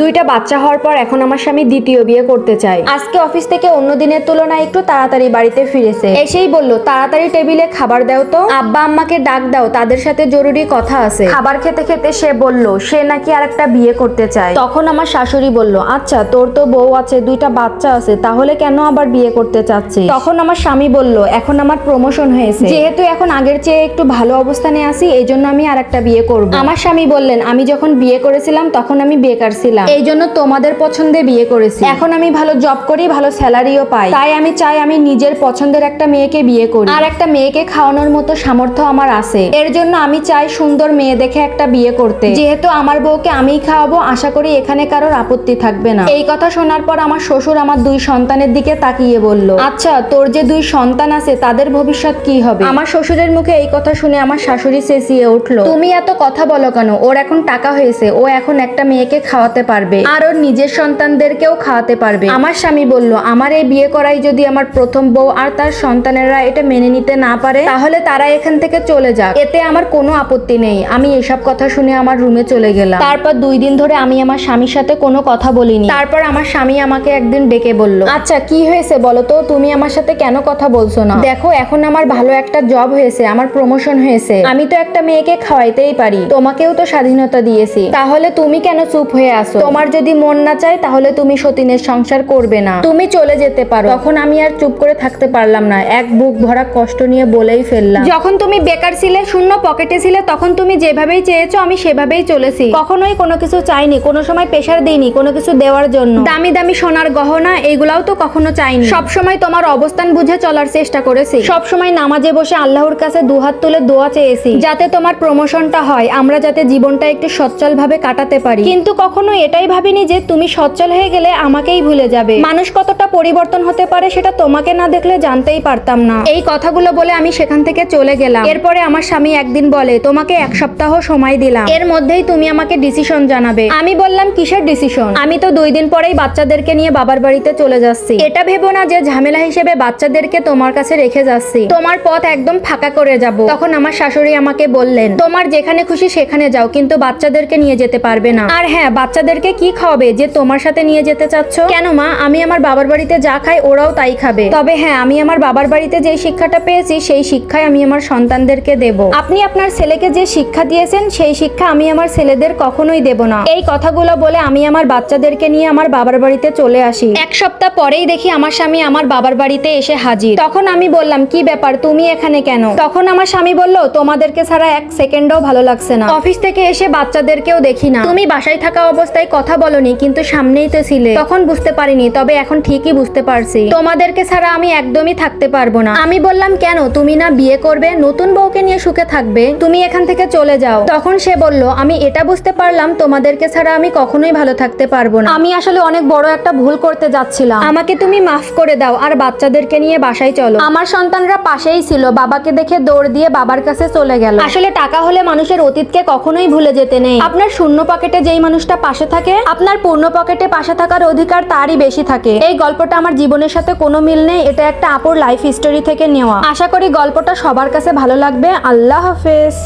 দুইটা বাচ্চা হওয়ার পর এখন আমার স্বামী দ্বিতীয় বিয়ে করতে চায়। আজকে অফিস থেকে অন্য দিনের তুলনায় একটু তাড়াতাড়ি বাড়িতে ফিরেছে। এসেই বলল, তাড়াতাড়ি টেবিলে খাবার দাও তো। আব্বা আম্মাকে ডাক দাও, তাদের সাথে জরুরি কথা আছে। খাবার খেতে খেতে সে বলল, সে নাকি আর একটা বিয়ে করতে চায়। তখন আমার শাশুড়ি বলল আচ্ছা তোর তো বউ আছে, দুইটা বাচ্চা আছে, তাহলে কেন আবার বিয়ে করতে চাচ্ছে তখন আমার স্বামী বলল, এখন আমার প্রমোশন হয়েছে। যেহেতু এখন আগের চেয়ে একটু ভালো অবস্থানে আছি এই জন্য আমি আর একটা বিয়ে করব। আমার স্বামী বললেন, আমি যখন বিয়ে করেছিলাম, তখন আমি বেকার ছিলাম। এই জন্য তোমাদের পছন্দে বিয়ে করেছি। এখন আমি ভালো জব করি, ভালো স্যালারিও পাই। তাই আমি চাই আমি নিজের পছন্দের একটা মেয়েকে বিয়ে করি। আর একটা মেয়েকে খাওয়ানোর মতো সামর্থ্য আমার আছে। এর জন্য আমি চাই সুন্দর মেয়ে দেখে একটা বিয়ে করতে। যেহেতু আমার বউকে আমিই খাওয়াবো, আশা করি এখানে কারোর আপত্তি থাকবে না। এই কথা শোনার পর আমার শ্বশুর আমার দুই সন্তানের দিকে তাকিয়ে বলল আচ্ছা তোর যে দুই সন্তান আছে, তাদের ভবিষ্যৎ কি হবে? আমার শ্বশুরের মুখে এই কথা শুনে আমার শাশুড়ি চেঁচিয়ে উঠল, তুমি এত কথা বলো কেন? ওর এখন টাকা হয়েছে। ও এখন একটা মেয়েকে খাওয়াতে পারবে। আর ওর নিজের সন্তানদেরকেও খাওয়াতে পারবে। আমার স্বামী বলল, আমার এই বিয়ে করাই যদি আমার প্রথম বউ আর তার সন্তানেরা এটা মেনে নিতে না পারে, তাহলে তারা এখান থেকে চলে যাক। এতে আমার কোনো আপত্তি নেই। আমি এসব কথা শুনে আমার রুমে চলে গেলাম। তারপর দুই দিন ধরে আমি আমার স্বামীর সাথে কোনো কথা বলিনি। তারপর আমার স্বামী আমাকে একদিন ডেকে বলল আচ্ছা কি হয়েছে বলো তো? তুমি আমার সাথে কেন কথা বলছো না? দেখো, এখন আমার ভালো একটা জব হয়েছে, আমার প্রমোশন হয়েছে। আমি তো একটা মেয়েকে খাওয়াইতেই পারি। তোমাকেও তো স্বাধীনতা দিয়েছি। তাহলে তুমি কেন চুপ হয়ে আসো তোমার যদি মন না চায় তাহলে তুমি সতীনের সংসার করবে না। তুমি চলে যেতে পারো। তখন আমি আর চুপ করে থাকতে পারলাম না। এক বুক ভরা কষ্ট নিয়ে বলেই ফেললাম। যখন তুমি বেকার ছিলে শূন্য পকেটে ছিলে তখন তুমি যেভাবেই চেয়েছো আমি সেভাবেই চলেছি। কখনোই কোনো কিছু চাইনি। কোনো সময় প্রেশার দিইনি কোনো কিছু দেওয়ার জন্য। দামি দামি সোনার গহনা এইগুলাও তো কখনো চাইনি। সব সময় তোমার অবস্থান বুঝে চলার চেষ্টা করেছি। সব সময় নামাজে বসে আল্লাহর কাছে দুহাত তুলে দোয়া চেয়েছি। যাতে তোমার প্রমোশনটা হয় আমরা যাতে জীবনটা একটু সচ্ছল ভাবে কাটাতে পারি। কিন্তু কখনো এটাই ভাবিনি যে তুমি সচ্ছল হয়ে গেলে আমাকেই ভুলে যাবে। মানুষ কতটা পরিবর্তন হতে পারে সেটা তোমাকে না দেখলে জানতেই পারতাম না। এই কথাগুলো বলে আমি সেখান থেকে চলে গেলাম। এরপরে আমার স্বামী একদিন বলে, তোমাকে এক সপ্তাহ সময় দিলাম। এর মধ্যেই তুমি আমাকে ডিসিশন জানাবে। আমি বললাম, কিসের ডিসিশন আমি তো দুই দিন পরেই বাচ্চাদেরকে নিয়ে বাবার বাড়িতে চলে যাচ্ছি। এটা ভেবো না যে ঝামেলা হিসেবে বাচ্চাদেরকে তোমার কাছে রেখে যাচ্ছি। তোমার পথ একদম ফাঁকা করে যাব। তখন আমার শাশুড়ি আমাকে বললেন, তোমার যেখানে খুশি সেখানে যাও, কিন্তু বাচ্চাদেরকে নিয়ে যেতে পারবে না। আর হ্যাঁ বাচ্চাদেরকে কি খাওয়াবে যে তোমার সাথে নিয়ে যেতে চাচ্ছ? কেন মা, আমি আমার বাবার বাড়িতে যা খাই ওরাও তাই খাবে। তবে হ্যাঁ আমি আমার বাবার বাড়িতে যে শিক্ষাটা পেয়েছি, সেই শিক্ষাই আমি আমার সন্তানদেরকে দেব। আপনি আপনার ছেলেকে যে শিক্ষা দিয়েছেন, সেই শিক্ষা আমি আমার ছেলেদের কখনোই দেব না। এই কথাগুলো বলে আমি আমার বাচ্চাদেরকে নিয়ে আমার বাবার বাড়িতে চলে আসি। এক সপ্তাহ পরেই দেখি আমার স্বামী আমার বাবার বাড়িতে এসে হাজির। তখন আমি বললাম, কি ব্যাপার, তুমি এখানে কেন? তখন আমার স্বামী বলল, তোমাদেরকে ছাড়া এক সেকেন্ডও ভালো লাগছে না। অফিস থেকে এসে বাচ্চাদেরকেও দেখি না। তুমি বাসায় থাকা অবস্থায় কথা বলনি কিন্তু সামনেই তো ছিলে। তখন বুঝতে পারিনি তবে এখন ঠিকই বুঝতে পারছি। তোমাদেরকে ছাড়া আমি একদমই থাকতে পারব না। আমি বললাম কেন? তুমি না বিয়ে করবে নতুন বউকে নিয়ে সুখে থাকবে। তুমি এখান থেকে চলে যাও। তখন সে বলল আমি এটা বুঝতে পারলাম তোমাদেরকে ছাড়া আমি কখনোই ভালো থাকতে পারব না। আমি আসলে অনেক বড় একটা ভুল করতে যাচ্ছিলাম। আমাকে তুমি মাফ করে দাও আর বাচ্চাদেরকে নিয়ে বাসায় চলো। আমার সন্তানরা পাশেই ছিল বাবাকে দেখে দৌড় দিয়ে বাবার কাছে চলে গেল। আসলে টাকা হলে মানুষের অতীতকে কখনোই ভুলে যেতে নেই। আপনার শূন্য পকেটে যেই মানুষটা পাশে থাকে? আপনার পূর্ণ পকেটে পাশে থাকার অধিকার তারই বেশি থাকে। এই গল্পটা আমার জীবনের সাথে কোনো মিল নেই, এটা একটা আপুর লাইফ হিস্টোরি থেকে নেওয়া। আশা করি গল্পটা সবার কাছে ভালো লাগবে। আল্লাহ হাফেজ।